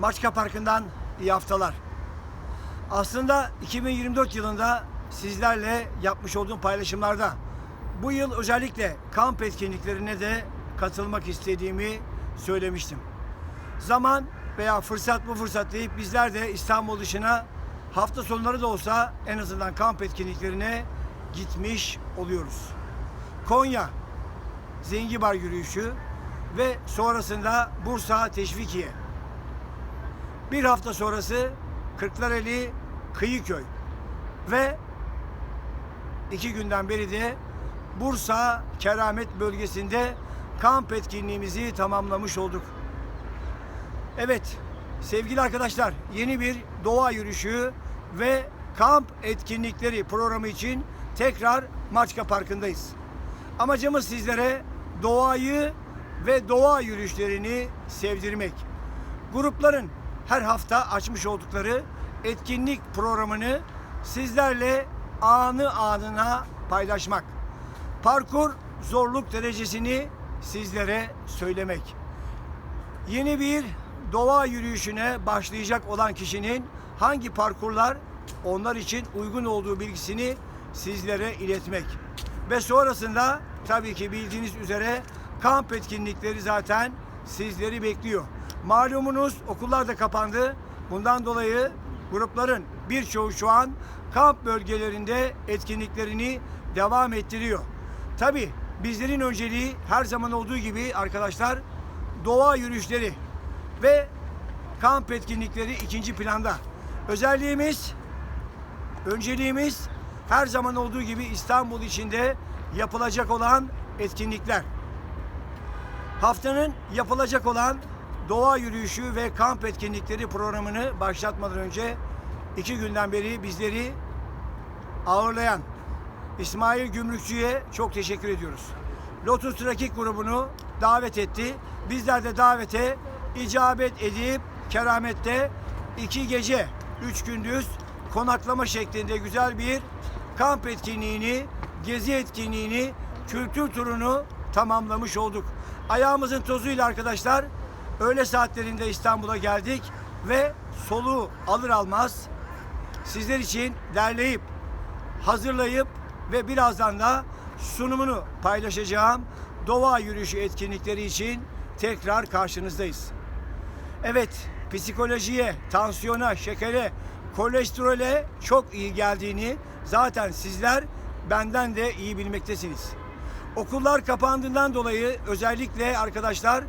Maçka Parkı'ndan iyi haftalar. Aslında 2024 yılında sizlerle yapmış olduğum paylaşımlarda bu yıl özellikle kamp etkinliklerine de katılmak istediğimi söylemiştim. Zaman veya fırsat bu fırsat deyip bizler de İstanbul dışına hafta sonları da olsa en azından kamp etkinliklerine gitmiş oluyoruz. Konya Zengibar yürüyüşü ve sonrasında Bursa Teşvikiye. Bir hafta sonrası Kırklareli Kıyıköy ve iki günden beri de Bursa Keramet bölgesinde kamp etkinliğimizi tamamlamış olduk. Evet sevgili arkadaşlar yeni bir doğa yürüyüşü ve kamp etkinlikleri programı için tekrar Maçka Parkı'ndayız. Amacımız sizlere doğayı ve doğa yürüyüşlerini sevdirmek. Grupların her hafta açmış oldukları etkinlik programını sizlerle anı anına paylaşmak. Parkur zorluk derecesini sizlere söylemek. Yeni bir doğa yürüyüşüne başlayacak olan kişinin hangi parkurlar onlar için uygun olduğu bilgisini sizlere iletmek. Ve sonrasında tabii ki bildiğiniz üzere kamp etkinlikleri zaten sizleri bekliyor. Malumunuz okullar da kapandı. Bundan dolayı grupların birçoğu şu an kamp bölgelerinde etkinliklerini devam ettiriyor. Tabii bizlerin önceliği her zaman olduğu gibi arkadaşlar doğa yürüyüşleri ve kamp etkinlikleri ikinci planda. Özelliğimiz, önceliğimiz her zaman olduğu gibi İstanbul içinde yapılacak olan etkinlikler. Haftanın yapılacak olan doğa yürüyüşü ve kamp etkinlikleri programını başlatmadan önce iki günden beri bizleri ağırlayan İsmail Gümrükçü'ye çok teşekkür ediyoruz. Lotus Trakik grubunu davet etti. Bizler de davete icabet edip keramette iki gece, üç gündüz konaklama şeklinde güzel bir kamp etkinliğini, gezi etkinliğini, kültür turunu tamamlamış olduk. Ayağımızın tozuyla arkadaşlar öğle saatlerinde İstanbul'a geldik ve soluğu alır almaz sizler için derleyip hazırlayıp ve birazdan da sunumunu paylaşacağım doğa yürüyüşü etkinlikleri için tekrar karşınızdayız. Evet, psikolojiye, tansiyona, şekere, kolesterole çok iyi geldiğini zaten sizler benden de iyi bilmektesiniz. Okullar kapandığından dolayı özellikle arkadaşlar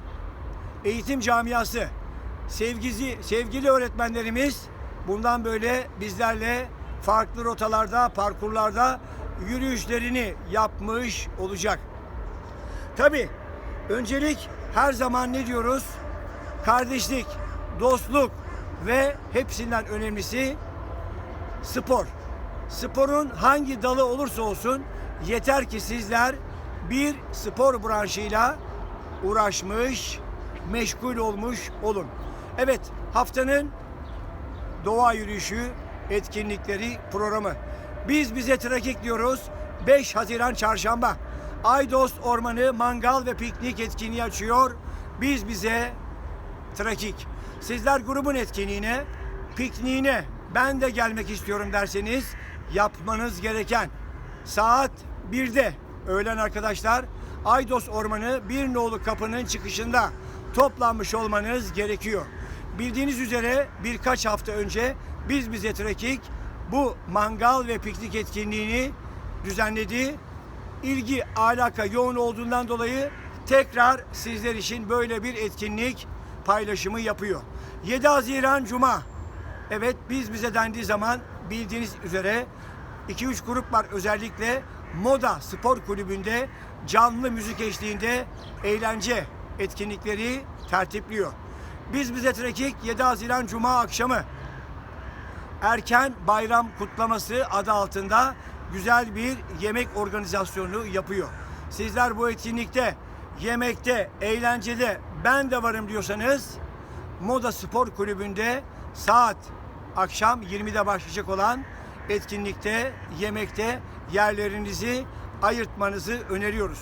eğitim camiası, sevgisi, sevgili öğretmenlerimiz bundan böyle bizlerle farklı rotalarda, parkurlarda yürüyüşlerini yapmış olacak. Tabi öncelik her zaman ne diyoruz? Kardeşlik, dostluk ve hepsinden önemlisi spor. Sporun hangi dalı olursa olsun yeter ki sizler bir spor branşıyla uğraşmış, meşgul olmuş olun. Evet, haftanın doğa yürüyüşü etkinlikleri programı. Biz bize trakik diyoruz. 5 Haziran Çarşamba. Aydos Ormanı mangal ve piknik etkinliği açıyor. Biz bize trakik. Sizler grubun etkinliğine, pikniğine ben de gelmek istiyorum derseniz yapmanız gereken saat 1'de öğlen arkadaşlar Aydos Ormanı bir nolu kapının çıkışında toplanmış olmanız gerekiyor. Bildiğiniz üzere birkaç hafta önce biz bize trekik bu mangal ve piknik etkinliğini düzenledi. İlgi, alaka yoğun olduğundan dolayı tekrar sizler için böyle bir etkinlik paylaşımı yapıyor. 7 Haziran Cuma. Evet biz bize dendiği zaman bildiğiniz üzere 2-3 grup var özellikle Moda Spor Kulübü'nde canlı müzik eşliğinde eğlence etkinlikleri tertipliyor. Biz bize trekik 7 Haziran Cuma akşamı erken bayram kutlaması adı altında güzel bir yemek organizasyonu yapıyor. Sizler bu etkinlikte, yemekte, eğlencede ben de varım diyorsanız Moda Spor Kulübü'nde saat akşam 20'de başlayacak olan etkinlikte, yemekte yerlerinizi ayırtmanızı öneriyoruz.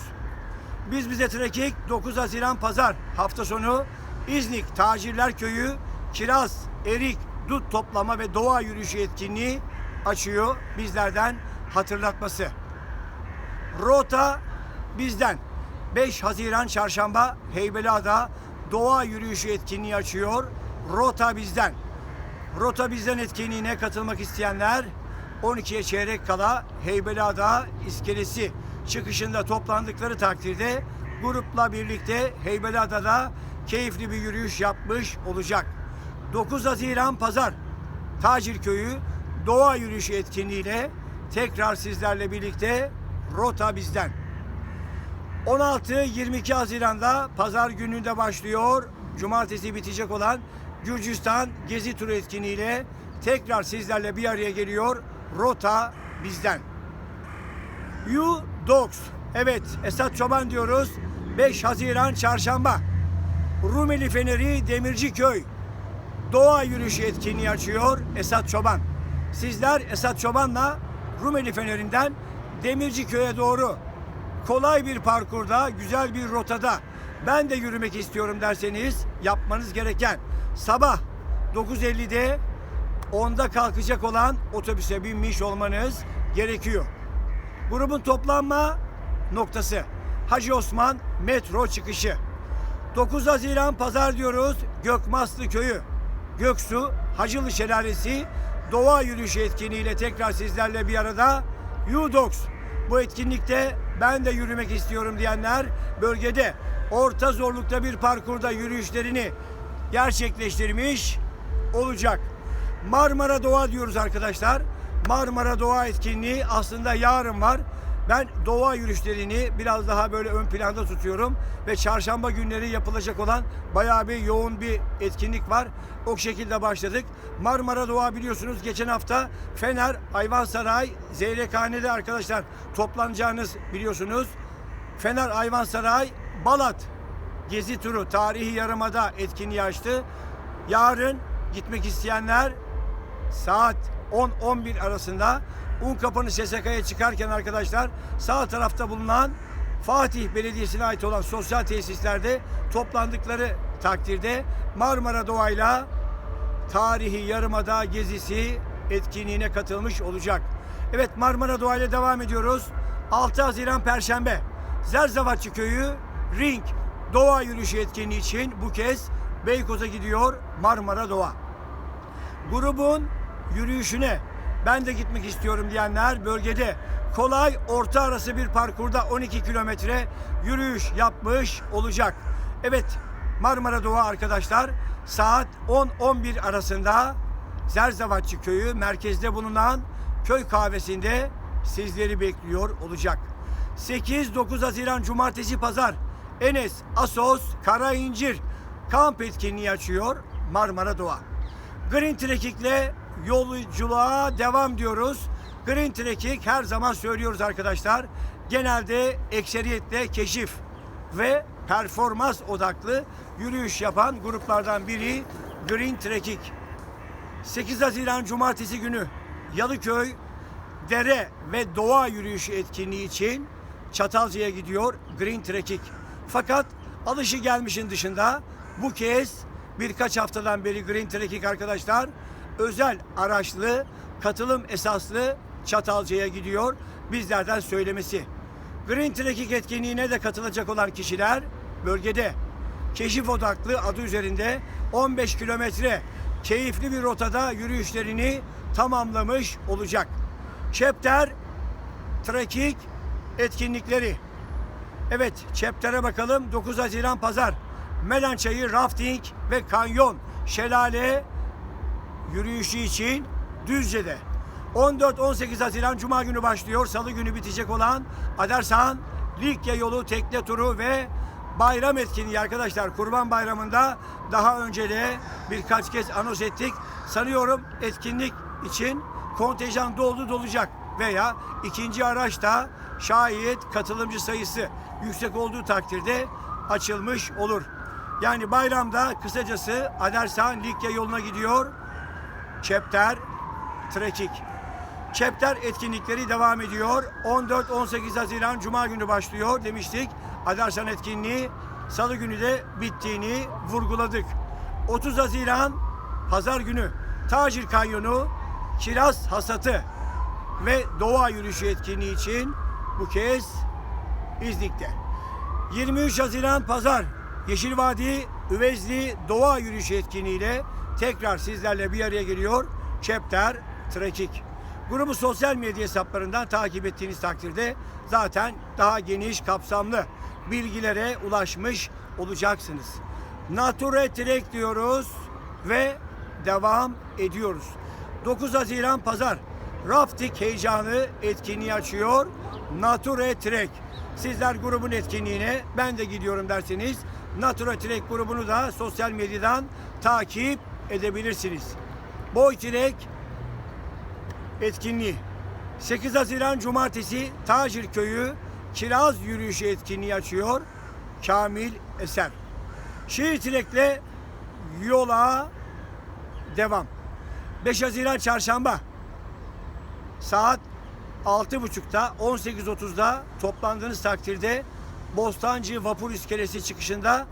Biz bize trekik 9 Haziran Pazar hafta sonu İznik Tacirler Köyü kiraz, erik, dut toplama ve doğa yürüyüşü etkinliği açıyor bizlerden hatırlatması. Rota bizden. 5 Haziran Çarşamba Heybeliada Doğa Yürüyüşü etkinliği açıyor. Rota bizden. Rota bizden etkinliğine katılmak isteyenler 12'ye çeyrek kala Heybeliada iskelesi çıkışında toplandıkları takdirde grupla birlikte Heybeliada'da keyifli bir yürüyüş yapmış olacak. 9 Haziran Pazar Tacir Köyü Doğa Yürüyüşü etkinliğiyle tekrar sizlerle birlikte Rota bizden. 16-22 Haziran'da pazar gününde başlıyor. Cumartesi bitecek olan Gürcistan Gezi Turu etkinliğiyle tekrar sizlerle bir araya geliyor. Rota bizden. You Dogs. Evet Esat Çoban diyoruz. 5 Haziran Çarşamba. Rumeli Feneri Demirci Köy. Doğa yürüyüşü etkinliği açıyor Esat Çoban. Sizler Esat Çoban'la Rumeli Feneri'nden Demirci Köy'e doğru kolay bir parkurda, güzel bir rotada ben de yürümek istiyorum derseniz yapmanız gereken sabah 9.50'de 10'da kalkacak olan otobüse binmiş olmanız gerekiyor. Grubun toplanma noktası Hacı Osman metro çıkışı. 9 Haziran pazar diyoruz Gökmaslı Köyü. Göksu Hacılı Şelalesi doğa yürüyüşü etkinliğiyle tekrar sizlerle bir arada Udox. Bu etkinlikte ben de yürümek istiyorum diyenler bölgede orta zorlukta bir parkurda yürüyüşlerini gerçekleştirmiş olacak. Marmara Doğa diyoruz arkadaşlar. Marmara Doğa etkinliği aslında yarın var. Ben doğa yürüyüşlerini biraz daha böyle ön planda tutuyorum ve çarşamba günleri yapılacak olan bayağı bir yoğun bir etkinlik var. O şekilde başladık. Marmara Doğa biliyorsunuz geçen hafta Fener, Ayvansaray, Zeyrekhane'de arkadaşlar toplanacağınız biliyorsunuz. Fener, Ayvansaray, Balat gezi turu tarihi yarımada etkinliği açtı. Yarın gitmek isteyenler saat 10-11 arasında Unkapanı SSK'ya çıkarken arkadaşlar sağ tarafta bulunan Fatih Belediyesi'ne ait olan sosyal tesislerde toplandıkları takdirde Marmara Doğa'yla tarihi yarımada gezisi etkinliğine katılmış olacak. Evet Marmara Doğa ile devam ediyoruz. 6 Haziran Perşembe Zerzavatçı Köyü Ring Doğa Yürüyüşü etkinliği için bu kez Beykoz'a gidiyor Marmara Doğa. Grubun yürüyüşüne ben de gitmek istiyorum diyenler bölgede kolay orta arası bir parkurda 12 kilometre yürüyüş yapmış olacak. Evet Marmara Doğa arkadaşlar saat 10-11 arasında Zerzavatçı köyü merkezde bulunan köy kahvesinde sizleri bekliyor olacak. 8-9 Haziran Cumartesi Pazar Enes, Asos, Kara İncir kamp etkinliği açıyor Marmara Doğa. Green Trekking'le yolculuğa devam diyoruz. Green Trekking her zaman söylüyoruz arkadaşlar. Genelde ekseriyetle keşif ve performans odaklı yürüyüş yapan gruplardan biri Green Trekking. 8 Haziran Cumartesi günü Yalıköy Dere ve Doğa Yürüyüşü etkinliği için Çatalca'ya gidiyor Green Trekking. Fakat alışı gelmişin dışında bu kez birkaç haftadan beri Green Trekking arkadaşlar özel araçlı katılım esaslı Çatalca'ya gidiyor. Bizlerden söylemesi. Green Trekking etkinliğine de katılacak olan kişiler bölgede keşif odaklı adı üzerinde 15 kilometre keyifli bir rotada yürüyüşlerini tamamlamış olacak. Chapter Trekking etkinlikleri. Evet, Chapter'e bakalım. 9 Haziran Pazar. Melançayı rafting ve kanyon şelale yürüyüşü için Düzce'de. 14-18 Haziran Cuma günü başlıyor. Salı günü bitecek olan Adersan Likya yolu tekne turu ve bayram etkinliği arkadaşlar. Kurban Bayramı'nda daha önce de birkaç kez anons ettik. Sanıyorum etkinlik için kontenjan doldu dolacak veya ikinci araçta şayet katılımcı sayısı yüksek olduğu takdirde açılmış olur. Yani bayramda kısacası Adersan Likya yoluna gidiyor. Chapter Trekik. Chapter etkinlikleri devam ediyor. 14-18 Haziran Cuma günü başlıyor demiştik. Adarsan etkinliği Salı günü de bittiğini vurguladık. 30 Haziran pazar günü Tacir Kanyonu kiraz hasatı ve doğa yürüyüşü etkinliği için bu kez İznik'te. 23 Haziran Pazar Yeşil Vadi Üvezli Doğa Yürüyüşü etkinliğiyle tekrar sizlerle bir araya geliyor. Chapter Trekik. Grubu sosyal medya hesaplarından takip ettiğiniz takdirde zaten daha geniş kapsamlı bilgilere ulaşmış olacaksınız. Nature Trek diyoruz ve devam ediyoruz. 9 Haziran Pazar Rafting heyecanı etkinliği açıyor. Nature Trek. Sizler grubun etkinliğine ben de gidiyorum derseniz Natura Trek grubunu da sosyal medyadan takip edebilirsiniz. Boy Trek etkinliği 8 Haziran Cumartesi Tacir Köyü Kiraz Yürüyüşü etkinliği açıyor. Kamil Eser. Şehir Trek'le yola devam. 5 Haziran Çarşamba saat 6.30'da 18.30'da toplandığınız takdirde Bostancı Vapur İskelesi çıkışında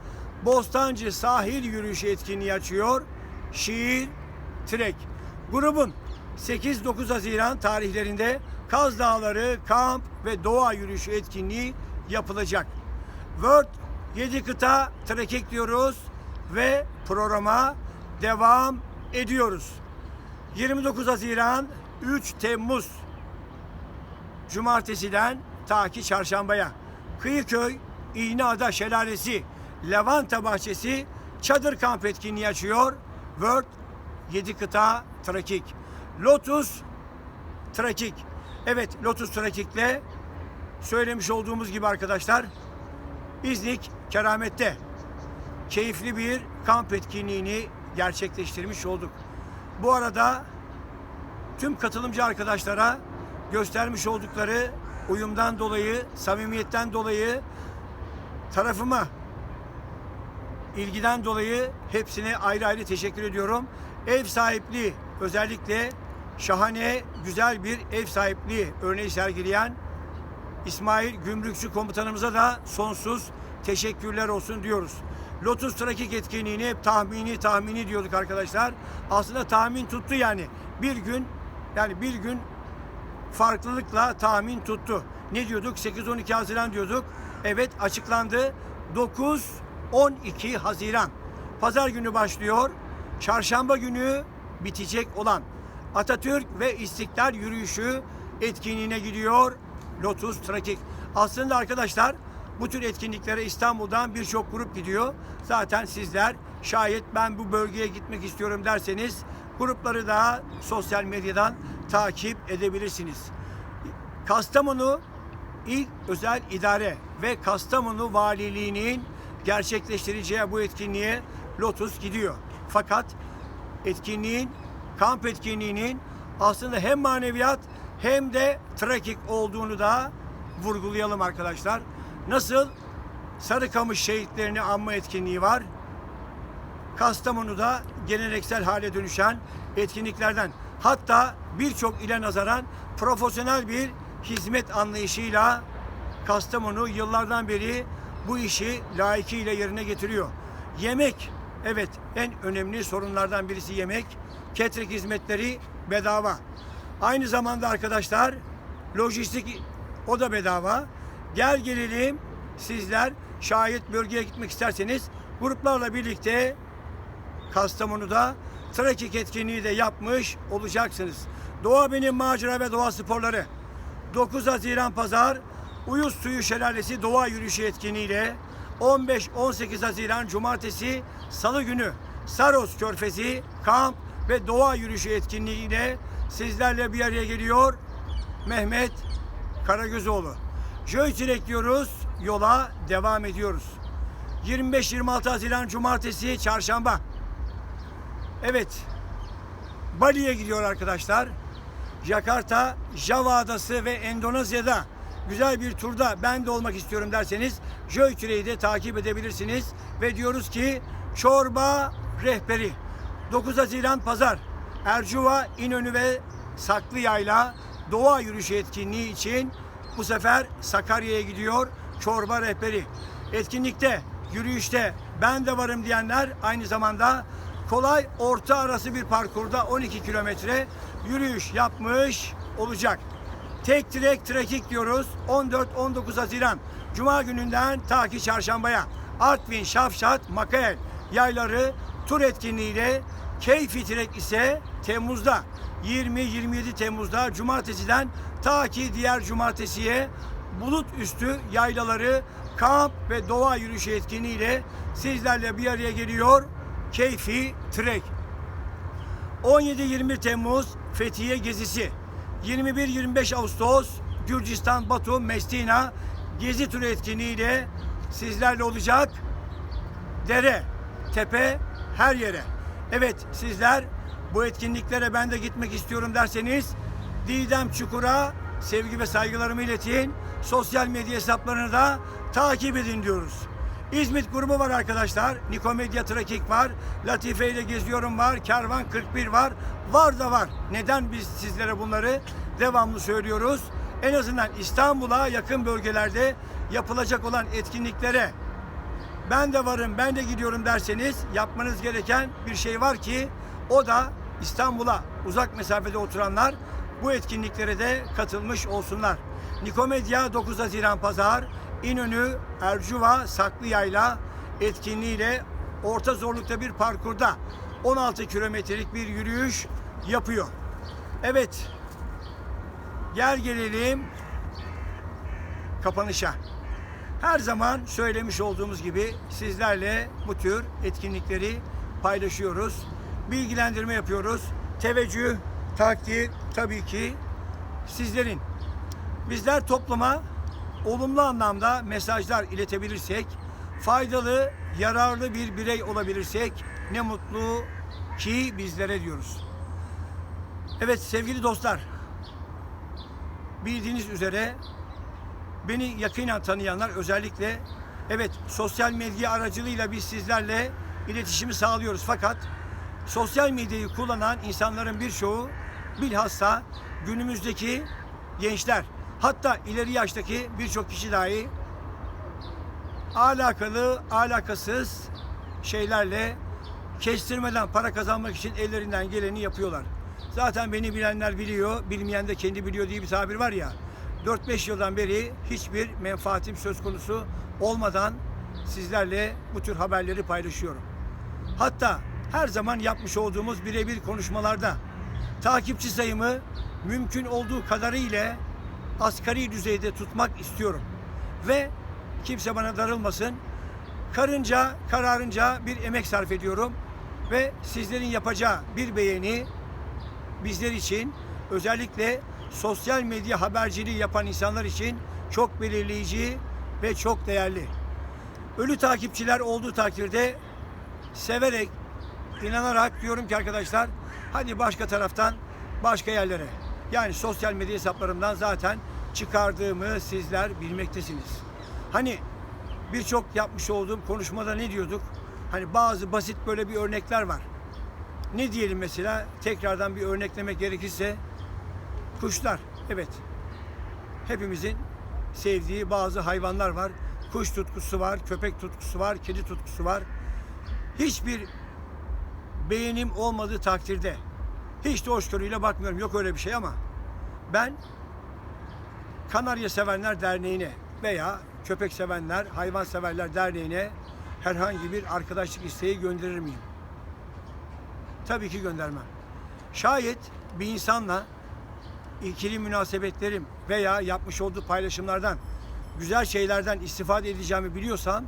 Bostancı Sahil Yürüyüşü etkinliği açıyor. Şiir Trek. Grubun 8-9 Haziran tarihlerinde Kaz Dağları kamp ve doğa yürüyüşü etkinliği yapılacak. World 7 kıta trekek diyoruz ve programa devam ediyoruz. 29 Haziran 3 Temmuz Cumartesiden ta ki çarşambaya Kıyıköy İğneada Şelalesi Levanta Bahçesi çadır kamp etkinliği açıyor. World 7 kıta Trakik. Lotus Trakik. Evet Lotus Trakik'le söylemiş olduğumuz gibi arkadaşlar İznik Keramet'te keyifli bir kamp etkinliğini gerçekleştirmiş olduk. Bu arada tüm katılımcı arkadaşlara göstermiş oldukları uyumdan dolayı, samimiyetten dolayı, tarafıma ilgiden dolayı hepsine ayrı ayrı teşekkür ediyorum. Ev sahipliği özellikle şahane, güzel bir ev sahipliği örneği sergileyen İsmail Gümrükçü komutanımıza da sonsuz teşekkürler olsun diyoruz. Lotus Trakik etkinliğini hep tahmini tahmini diyorduk arkadaşlar. Aslında tahmin tuttu yani. Bir gün yani bir gün farklılıkla tahmin tuttu. Ne diyorduk? 8-12 Haziran diyorduk. Evet açıklandı. 9-12 Haziran. Pazar günü başlıyor. Çarşamba günü bitecek olan Atatürk ve İstiklal Yürüyüşü etkinliğine gidiyor Lotus Trakik. Aslında arkadaşlar bu tür etkinliklere İstanbul'dan birçok grup gidiyor. Zaten sizler şayet ben bu bölgeye gitmek istiyorum derseniz grupları da sosyal medyadan takip edebilirsiniz. Kastamonu İl Özel İdare ve Kastamonu Valiliği'nin gerçekleştireceği bu etkinliğe Lotus gidiyor. Fakat etkinliğin, kamp etkinliğinin aslında hem maneviyat hem de trakik olduğunu da vurgulayalım arkadaşlar. Nasıl Sarıkamış şehitlerini anma etkinliği var. Kastamonu'da geleneksel hale dönüşen etkinliklerden hatta birçok ile nazaran profesyonel bir hizmet anlayışıyla Kastamonu yıllardan beri bu işi layıkıyla yerine getiriyor. Yemek, evet en önemli sorunlardan birisi yemek. Catering hizmetleri bedava. Aynı zamanda arkadaşlar lojistik o da bedava. Gel gelelim sizler şayet bölgeye gitmek isterseniz gruplarla birlikte Kastamonu'da trekking etkinliği de yapmış olacaksınız. Doğa Benim Macera ve Doğa Sporları 9 Haziran Pazar Uyuz Suyu Şelalesi Doğa Yürüyüşü etkinliğiyle 15-18 Haziran Cumartesi Salı günü Saros Körfezi Kamp ve Doğa Yürüyüşü etkinliğiyle sizlerle bir araya geliyor Mehmet Karagözoğlu. Jöy ekliyoruz, yola devam ediyoruz. 25-26 Haziran Cumartesi Çarşamba. Evet, Bali'ye gidiyor arkadaşlar. Jakarta, Java Adası ve Endonezya'da güzel bir turda ben de olmak istiyorum derseniz Joy Trade'i de takip edebilirsiniz. Ve diyoruz ki çorba rehberi 9 Haziran Pazar Ercuva, İnönü ve Saklıyayla doğa yürüyüşü etkinliği için bu sefer Sakarya'ya gidiyor çorba rehberi. Etkinlikte, yürüyüşte ben de varım diyenler aynı zamanda kolay orta arası bir parkurda 12 kilometre yürüyüş yapmış olacak. Tek direk trekik diyoruz. 14-19 Haziran Cuma gününden ta ki çarşambaya Artvin, Şafşat, Makael yayları tur etkinliğiyle Keyfi Trek ise Temmuz'da 20-27 Temmuz'da cumartesiden ta ki diğer cumartesiye bulut üstü yaylaları kamp ve doğa yürüyüşü etkinliğiyle sizlerle bir araya geliyor. Keyfi Trek. 17-21 Temmuz Fethiye gezisi. 21-25 Ağustos Gürcistan, Batum, Mestina gezi turu etkinliğiyle sizlerle olacak. Dere, tepe, her yere. Evet sizler bu etkinliklere ben de gitmek istiyorum derseniz Didem Çukur'a sevgi ve saygılarımı iletin. Sosyal medya hesaplarını da takip edin diyoruz. İzmit grubu var arkadaşlar. Nikomedya Trakik var. Latife ile geziyorum var. Kervan 41 var. Var da var. Neden biz sizlere bunları devamlı söylüyoruz? En azından İstanbul'a yakın bölgelerde yapılacak olan etkinliklere ben de varım, ben de gidiyorum derseniz yapmanız gereken bir şey var ki o da İstanbul'a uzak mesafede oturanlar bu etkinliklere de katılmış olsunlar. Nikomedya 9 Haziran Pazar, İnönü, Ercuva, Saklıyayla etkinliğiyle orta zorlukta bir parkurda 16 kilometrelik bir yürüyüş yapıyor. Evet, gel gelelim kapanışa. Her zaman söylemiş olduğumuz gibi sizlerle bu tür etkinlikleri paylaşıyoruz. Bilgilendirme yapıyoruz. Teveccüh, takdir tabii ki sizlerin. Bizler topluma olumlu anlamda mesajlar iletebilirsek, faydalı, yararlı bir birey olabilirsek ne mutlu ki bizlere diyoruz. Evet sevgili dostlar, bildiğiniz üzere beni yakinen tanıyanlar özellikle evet sosyal medya aracılığıyla biz sizlerle iletişimi sağlıyoruz. Fakat sosyal medyayı kullanan insanların birçoğu bilhassa günümüzdeki gençler hatta ileri yaştaki birçok kişi dahi alakalı alakasız şeylerle kestirmeden para kazanmak için ellerinden geleni yapıyorlar. Zaten beni bilenler biliyor, bilmeyen de kendi biliyor diye bir tabir var ya. 4-5 yıldan beri hiçbir menfaatim söz konusu olmadan sizlerle bu tür haberleri paylaşıyorum. Hatta her zaman yapmış olduğumuz birebir konuşmalarda takipçi sayımı mümkün olduğu kadarıyla asgari düzeyde tutmak istiyorum. Ve kimse bana darılmasın. Karınca, kararınca bir emek sarf ediyorum ve sizlerin yapacağı bir beğeni bizler için özellikle sosyal medya haberciliği yapan insanlar için çok belirleyici ve çok değerli. Ölü takipçiler olduğu takdirde severek, inanarak diyorum ki arkadaşlar hadi başka taraftan başka yerlere. Yani sosyal medya hesaplarımdan zaten çıkardığımı sizler bilmektesiniz. Hani birçok yapmış olduğum konuşmada ne diyorduk? Hani bazı basit böyle bir örnekler var. Ne diyelim mesela? Tekrardan bir örneklemek gerekirse kuşlar. Evet. Hepimizin sevdiği bazı hayvanlar var. Kuş tutkusu var, köpek tutkusu var, kedi tutkusu var. Hiçbir beğenim olmadığı takdirde hiç de hoşgörüyle bakmıyorum. Yok öyle bir şey ama ben Kanarya Sevenler Derneği'ne veya Köpek Sevenler, Hayvan Severler Derneği'ne herhangi bir arkadaşlık isteği gönderir miyim? Tabii ki göndermem. Şayet bir insanla ikili münasebetlerim veya yapmış olduğu paylaşımlardan güzel şeylerden istifade edeceğimi biliyorsam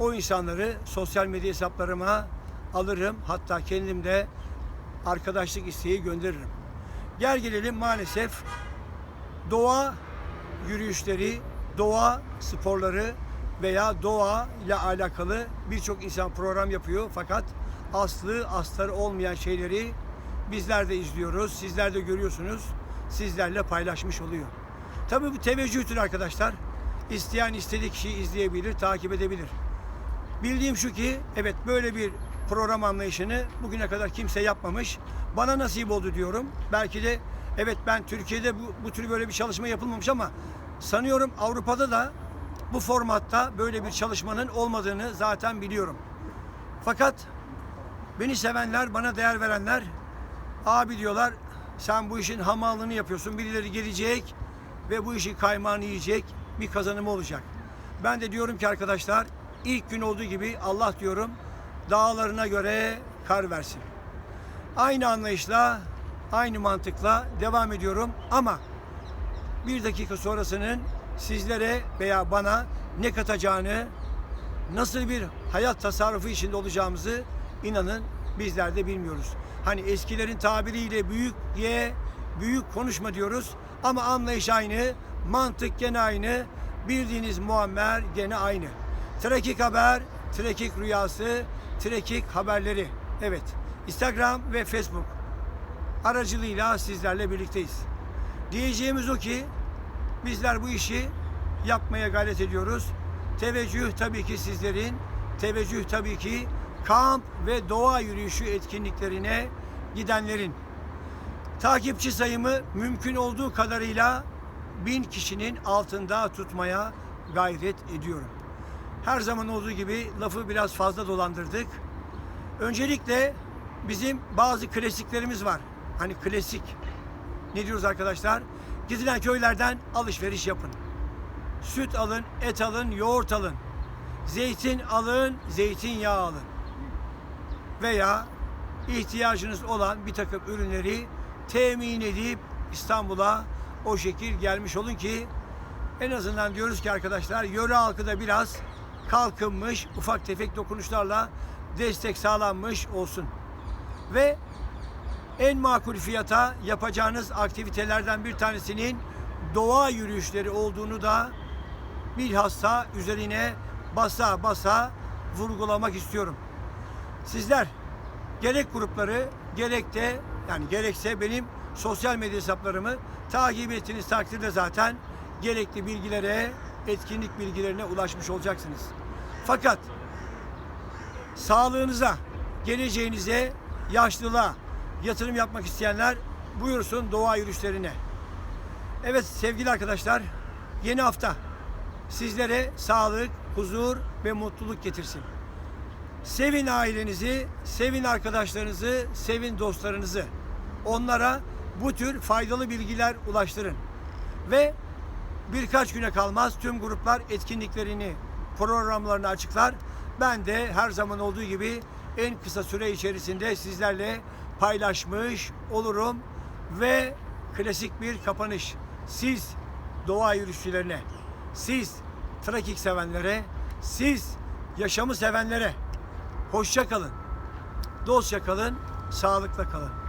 o insanları sosyal medya hesaplarıma alırım. Hatta kendim de arkadaşlık isteği gönderirim. Gel gelelim maalesef doğa yürüyüşleri, doğa sporları veya doğa ile alakalı birçok insan program yapıyor fakat aslı astarı olmayan şeyleri bizler de izliyoruz, sizler de görüyorsunuz, sizlerle paylaşmış oluyor. Tabii bu teveccühtür arkadaşlar. İsteyen istediği kişi izleyebilir, takip edebilir. Bildiğim şu ki evet böyle bir program anlayışını bugüne kadar kimse yapmamış. Bana nasip oldu diyorum. Belki de evet ben Türkiye'de bu, bu tür böyle bir çalışma yapılmamış ama sanıyorum Avrupa'da da bu formatta böyle bir çalışmanın olmadığını zaten biliyorum. Fakat Beni sevenler, bana değer verenler abi diyorlar sen bu işin hamallığını yapıyorsun. Birileri gelecek ve bu işin kaymağını yiyecek bir kazanımı olacak. Ben de diyorum ki arkadaşlar ilk gün olduğu gibi Allah diyorum dağlarına göre kar versin. Aynı anlayışla, aynı mantıkla devam ediyorum ama bir dakika sonrasının sizlere veya bana ne katacağını, nasıl bir hayat tasarrufu içinde olacağımızı inanın bizler de bilmiyoruz. Hani eskilerin tabiriyle büyük ye, büyük konuşma diyoruz ama anlayış aynı, mantık gene aynı, bildiğiniz muammer gene aynı. Trekik haber, trekik rüyası, trekik haberleri. Evet, Instagram ve Facebook aracılığıyla sizlerle birlikteyiz. Diyeceğimiz o ki bizler bu işi yapmaya gayret ediyoruz. Teveccüh tabii ki sizlerin, teveccüh tabii ki kamp ve doğa yürüyüşü etkinliklerine gidenlerin. Takipçi sayımı mümkün olduğu kadarıyla bin kişinin altında tutmaya gayret ediyorum. Her zaman olduğu gibi lafı biraz fazla dolandırdık. Öncelikle bizim bazı klasiklerimiz var. Hani klasik. Ne diyoruz arkadaşlar? Gidilen köylerden alışveriş yapın. Süt alın, et alın, yoğurt alın. Zeytin alın, zeytinyağı alın. Veya ihtiyacınız olan bir takım ürünleri temin edip İstanbul'a o şekil gelmiş olun ki en azından diyoruz ki arkadaşlar yöre halkı da biraz kalkınmış, ufak tefek dokunuşlarla destek sağlanmış olsun. Ve en makul fiyata yapacağınız aktivitelerden bir tanesinin doğa yürüyüşleri olduğunu da bilhassa üzerine basa basa vurgulamak istiyorum. Sizler gerek grupları gerek de yani gerekse benim sosyal medya hesaplarımı takip ettiğiniz takdirde zaten gerekli bilgilere, etkinlik bilgilerine ulaşmış olacaksınız. Fakat sağlığınıza, geleceğinize, yaşlılığa yatırım yapmak isteyenler buyursun doğa yürüyüşlerine. Evet sevgili arkadaşlar, yeni hafta sizlere sağlık, huzur ve mutluluk getirsin. Sevin ailenizi, sevin arkadaşlarınızı, sevin dostlarınızı. Onlara bu tür faydalı bilgiler ulaştırın. Ve birkaç güne kalmaz tüm gruplar etkinliklerini, programlarını açıklar. Ben de her zaman olduğu gibi en kısa süre içerisinde sizlerle paylaşmış olurum ve klasik bir kapanış. Siz doğa yürüyüşçülerine, siz trekking sevenlere, siz yaşamı sevenlere hoşça kalın. Dostça kalın, sağlıkla kalın.